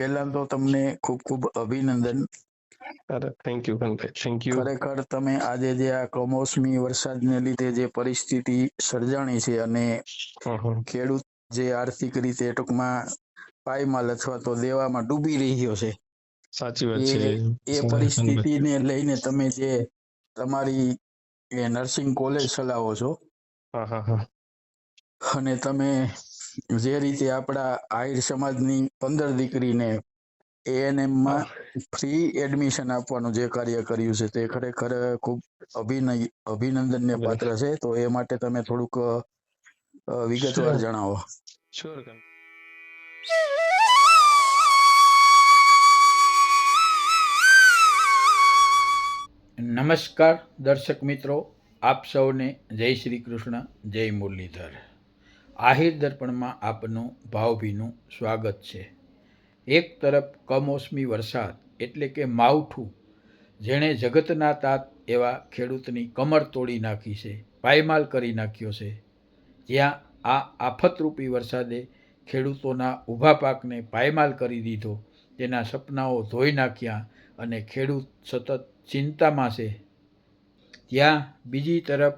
પહેલા તો તમને ખૂબ ખૂબ અભિનંદન. થેન્ક યુ થેન્ક યુ ખરેખર તમે આજે જે આ કમોસમી વરસાદને લીધે જે પરિસ્થિતિ સર્જાણી છે અને ખેડૂત જે આર્થિક રીતે ટૂંકમાં પાયમાલ અથવા તો દેવામાં ડૂબી રહ્યો છે સાચી વાત એ છે. એ પરિસ્થિતિને લઈને તમે જે તમારી નર્સિંગ કોલેજ ચલાવો છો હા હા હા. અને તમે જે રીતે આપણા આહિર સમાજની પંદર દીકરીને એએનએમમાં ફ્રી એડમિશન આપવાનું જે કાર્ય કર્યું છે તે ખરેખર ખૂબ અભિનય અભિનંદનને પાત્ર છે. તો એ માટે તમે થોડુંક વિગતવાર જણાવો. નમસ્કાર દર્શક મિત્રો આપ સૌને જય શ્રી કૃષ્ણ જય મુરલીધર. આહિર દર્પણમાં આપનું ભાવભીનું સ્વાગત છે. એક તરફ કમોસમી વરસાદ એટલે કે માવઠું, જેણે જગતના તાત એવા ખેડૂતની કમર તોડી નાખી છે, પાયમાલ કરી નાખ્યો છે. જ્યાં આ આફતરૂપી વરસાદે ખેડૂતોના ઊભા પાકને પાયમાલ કરી દીધો, તેના સપનાઓ ધોઈ નાખ્યા અને ખેડૂત સતત ચિંતામાં છે. ત્યાં બીજી તરફ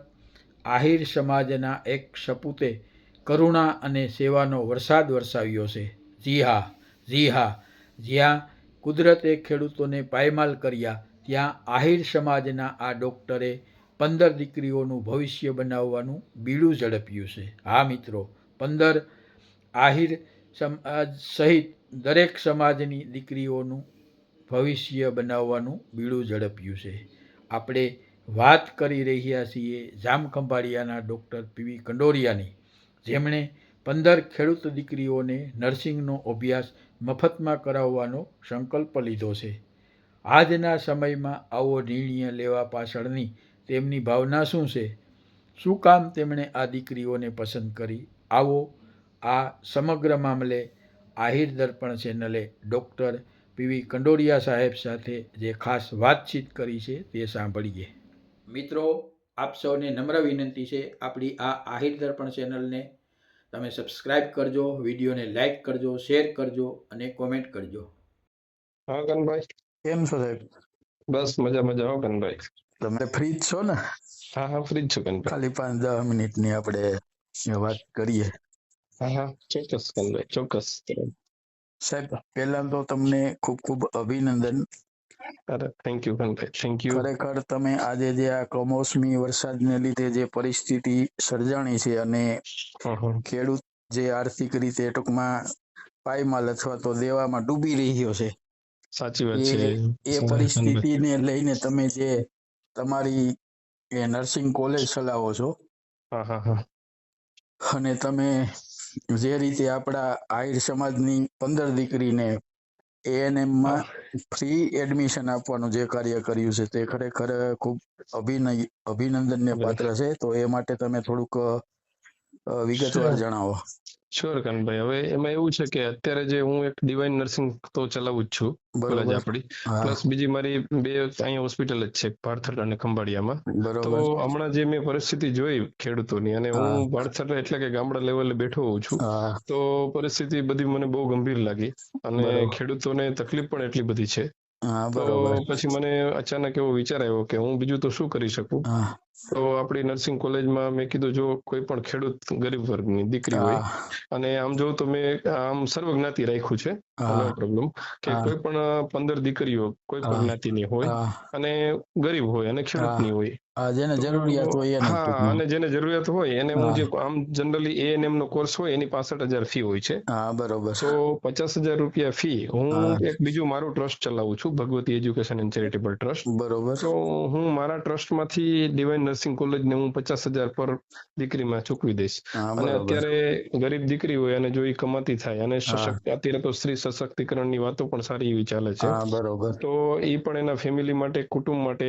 આહિર સમાજના એક સપૂતે કરુણા અને સેવાનો વરસાદ વરસાવ્યો છે. જી હા જી હા જ્યાં કુદરતે ખેડૂતોને પાયમાલ કર્યા, ત્યાં આહિર સમાજના આ ડૉક્ટરે પંદર દીકરીઓનું ભવિષ્ય બનાવવાનું બીડું ઝડપ્યું છે. હા મિત્રો, પંદર આહિર સમાજ સહિત દરેક સમાજની દીકરીઓનું ભવિષ્ય બનાવવાનું બીડું ઝડપ્યું છે. આપણે વાત કરી રહ્યા છીએ જામખંભાળિયાના ડૉક્ટર પીવી કંડોરિયાની. જેમણે પંદર ખેડૂત દીકરીઓને નર્સિંગનો અભ્યાસ મફતમાં કરાવવાનો સંકલ્પ લીધો છે. આજના સમયમાં આવો નિર્ણય લેવા પાછળની તેમની ભાવના શું છે? શું કામ તેમણે આ દીકરીઓને પસંદ કરી? આવો આ સમગ્ર મામલે આહિર દર્પણ ચેનલે ડૉક્ટર પીવી કંડોરિયા સાહેબ સાથે જે ખાસ વાતચીત કરી છે તે સાંભળીએ. મિત્રો, આપ સૌને નમ્ર વિનંતી છે આપણી આ આહિર દર્પણ ચેનલને તમે સબસ્ક્રાઇબ કરજો વિડીયોને લાઈક કરજો શેર કરજો અને કોમેન્ટ કરજો. હા કનભાઈ કેમ છો સાહેબ? બસ મજા મજા હો કનભાઈ તમે ફ્રી જ છો ને? હા હા ફ્રી જ છું કનભાઈ ખાલી પાંચ દસ મિનિટની આપણે વાત કરીએ. હા હા ચોક્કસ કનભાઈ ચોક્કસ. સાહેબ પહેલા તો તમને ખૂબ ખૂબ અભિનંદન. અરે thank you Kanbhai thank you ખરેખર તમે આજે જે આ કમોસમી વરસાદને લીધે જે પરિસ્થિતિ સર્જાણી છે અને ખેડૂત જે આર્થિક રીતે ટૂંકમાં પાયમાલ અથવા તો દેવામાં ડૂબી રહ્યો છે સાચી વાત છે. એ પરિસ્થિતિને લઈને તમે જે તમારી એ નર્સિંગ કોલેજ ચલાવો છો હા હા હા. અને તમે જે રીતે આપણા આહિર સમાજની પંદર દીકરીને એએનએમમાં ફ્રી એડમિશન આપવાનું જે કાર્ય કર્યું છે તે ખરેખર ખૂબ અભિનય અભિનંદનને પાત્ર છે. તો એ માટે તમે થોડુંક વિગતવાર જણાવો. શ્યોર કનભાઈ. હવે એમાં એવું છે કે અત્યારે જે હું એક ડિવાઇન નર્સિંગ તો ચલાવું જ છું. કોલેજ આપણી. પ્લસ બીજી મારી બે અહીંયા હોસ્પિટલ જ છે પાર્થર અને ખંભાળિયામાં. તો હમણાં જે મેં પરિસ્થિતિ જોઈ ખેડૂતોની અને હું. પાર્થર એટલે કે ગામડા લેવલે બેઠો હોઉં છું. તો પરિસ્થિતિ બધી મને બહુ ગંભીર લાગી અને. ખેડૂતોને તકલીફ પણ એટલી બધી છે. તો પછી મને અચાનક એવો વિચાર આવ્યો કે હું બીજું તો શું કરી શકું? તો આપણી નર્સિંગ કોલેજમાં મેં કીધું જો કોઈ પણ ખેડૂત ગરીબ વર્ગની દીકરી હોય અને આમ જો તો મેં આમ સર્વજ્ઞાતિ રાખ્યું છે પ્રોબ્લેમ કે કોઈ પણ પંદર દીકરીઓ કોઈ પણ જ્ઞાતિની હોય અને ગરીબ હોય અને ખેડૂતની હોય. જેને જરૂરિયાત હોય એને હા અને જેને જરૂરિયાત હોય એને હું જે આમ જનરલી એન એમ નો કોર્સ હોય એની પાસઠ હજાર ફી હોય છે. હા બરોબર. તો પચાસ હજાર રૂપિયા ફી હું એક બીજું મારું ટ્રસ્ટ ચલાવું છું Bhagwati education and charitable trust બરોબર. તો હું મારા ટ્રસ્ટમાંથી ડિવાઇન નર્સિંગ કોલેજને હું પચાસ હજાર પર દીકરીમાં ચૂકવી દઈશ. અને અત્યારે ગરીબ દીકરી હોય અને જો એ કમાતી થાય અને સશક્ત અત્યારે તો સ્ત્રી સશક્તિકરણની વાતો પણ સારી એવી ચાલે છે. તો એ પણ એના ફેમિલી માટે કુટુંબ માટે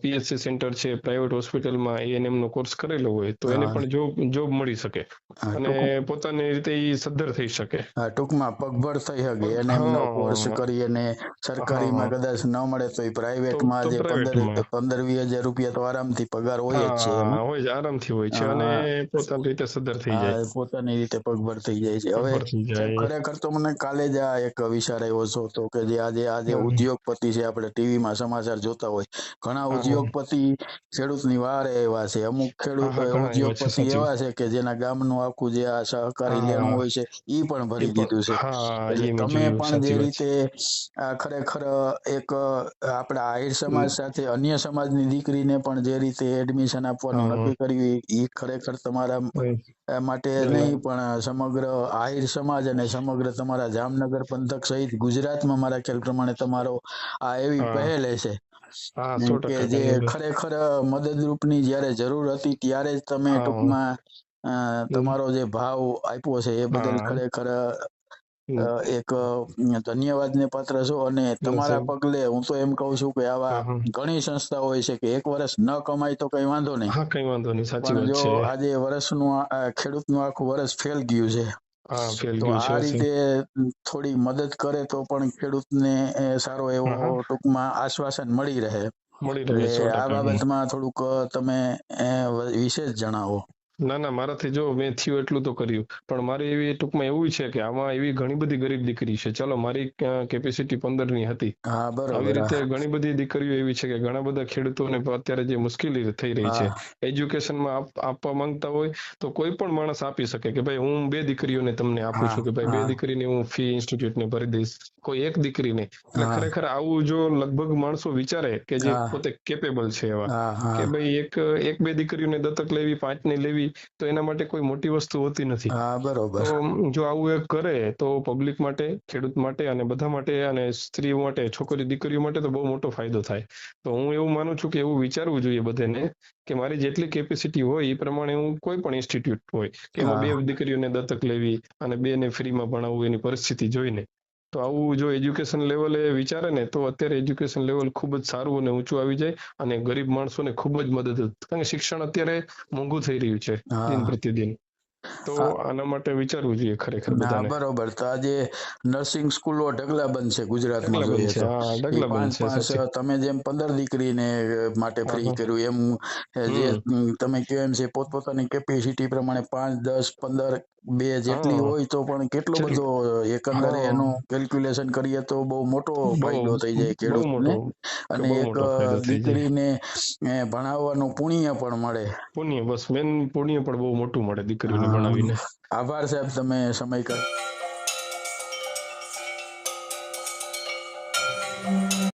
પીએચસી સેન્ટર છે પ્રાઇવેટ હોસ્પિટલમાં એએનએમ નો કોર્સ કરેલો હોય તો એને પણ જોબ જોબ મળી શકે. અને પોતાની રીતે એ સદ્ધર થઈ શકે. હા, ટૂંકમાં પગભર થઈ શકે. એને નો કોર્સ કરી અને સરકારીમાં કદાચ ન મળે તો એ પ્રાઇવેટમાં જે પંદર પંદર વીસ હજાર રૂપિયા તો આરામથી પગાર હોય જ છે હોય છે આરામથી હોય છે અને પોતાની રીતે સદ્ધર થઈ જાય. પોતાની રીતે પગભર થઈ જાય છે. હવે. ખરેખર તો મને કાલે જ આ એક વિચાર આવ્યો છો તો કે જે આજે આજે ઉદ્યોગપતિ છે આપણે ટીવીમાં સમાચાર જોતા હોય ઘણા ઉદ્યોગપતિ ખેડૂતની વારે એવા છે. અમુક ખેડૂત ઉદ્યોગપતિ એવા છે કે જેના ગામનું આખું જે આ સહકારી લેણું હોય છે ઈ પણ ભરી દીધું છે. એ તમે પણ જે. રીતે આ ખરેખર એક આપણા આહિર સમાજ સાથે અન્ય સમાજની દીકરીને પણ જે રીતે એડમિશન આપવાનું નક્કી કર્યું એ ખરેખર તમારા માટે ના, ના. નહીં પણ સમગ્ર આહિર સમાજ અને સમગ્ર તમારા જામનગર પંથક સહિત ગુજરાતમાં મારા ખ્યાલ પ્રમાણે તમારો આ એવી પહેલ છે હા. સો કે ટકા જે. ખરેખર મદદરૂપની જ્યારે જરૂર હતી ત્યારે જ તમે ટૂંકમાં તમારો જે ભાવ આપ્યો છે એ બદલ ખરેખર એક ધન્યવાદ ને પાત્ર છો અને તમારા પગલે હું તો એમ કહું છું કે આવા. ઘણી સંસ્થા હોય છે કે એક વર્ષ ન કમાય તો કઈ વાંધો નહીં. કઈ વાંધો નહીં સાચી વાત છે. આજે વર્ષનું ખેડૂતનું આખું વર્ષ ફેલ ગયું છે. તો આ રીતે થોડી મદદ કરે તો પણ ખેડૂતને સારો એવો. ટૂંકમાં આશ્વાસન મળી રહે. મળી રહે આ બાબતમાં થોડુંક તમે વિશેષ જણાવો. ના ના મારાથી જો મેં થયું એટલું તો કર્યું. પણ મારે એવી ટૂંકમાં એવું છે કે આમાં એવી ઘણી બધી ગરીબ દીકરી છે. ચલો મારી કેપેસિટી પંદરની હતી. આવી રીતે ઘણી બધી દીકરીઓ એવી છે કે ઘણા બધા ખેડૂતોને અત્યારે જે મુશ્કેલી થઈ રહી છે. એજ્યુકેશનમાં આપ- આપવા માંગતા હોય તો કોઈ પણ માણસ આપી શકે કે ભાઈ હું બે દીકરીઓને તમને આપું છું કે ભાઈ બે. દીકરીને હું ફી ઇન્સ્ટિટ્યૂટને ભરી દઈશ. કોઈ એક દીકરીને. એટલે ખરેખર આવું જો લગભગ માણસો વિચારે કે જે પોતે કેપેબલ છે એવા કે ભાઈ એક એક બે દીકરીઓને દત્તક લેવી પાંચ ને લેવી તો એના માટે કોઈ મોટી વસ્તુ હોતી નથી. હા બરોબર. જો આવું એક કરે તો પબ્લિક માટે ખેડૂત માટે અને બધા માટે અને સ્ત્રીઓ માટે છોકરી દીકરીઓ માટે તો બહુ મોટો ફાયદો થાય. તો હું એવું માનું છું કે એવું વિચારવું જોઈએ બધાને કે મારી જેટલી કેપેસિટી હોય એ પ્રમાણે હું કોઈ પણ ઇન્સ્ટિટ્યૂટ હોય કે એમાં બે. દીકરીઓને દત્તક લેવી અને બેને ફ્રીમાં ભણાવવું એની પરિસ્થિતિ જોઈને તો આવું જો એજ્યુકેશન લેવલે વિચારે ને તો અત્યારે એજ્યુકેશન લેવલ ખૂબ જ સારું અને ઊંચું આવી જાય અને ગરીબ માણસોને ખૂબ જ મદદ કારણ કે શિક્ષણ અત્યારે મોંઘું થઈ રહ્યું છે દિન પ્રતિદિન. તો આના માટે વિચારવું જોઈએ ખરેખર બધાને. બરોબર. તો આજે નર્સિંગ સ્કૂલો ઢગલા બંધ છે ગુજરાતમાં જોઈએ છે ઢગલા છે તમે જેમ પંદર દીકરીને માટે ફ્રી કર્યું એમ જે તમે કહો એમ છે પોતપોતાની કેપેસિટી પ્રમાણે પાંચ દસ પંદર બે જેટલી હોય તો પણ કેટલો બધો એકંદરે એનું કેલ્ક્યુલેશન કરીએ તો બહુ મોટો ફાયદો થઈ જાય ખેડૂતને. અને એક દીકરીને ભણાવવાનું પુણ્ય પણ મળે. પુણ્ય બસ મેન પુણ્ય પણ બહુ મોટું મળે દીકરીઓને. ભણાવીને. આભાર સાહેબ તમે સમય કાઢ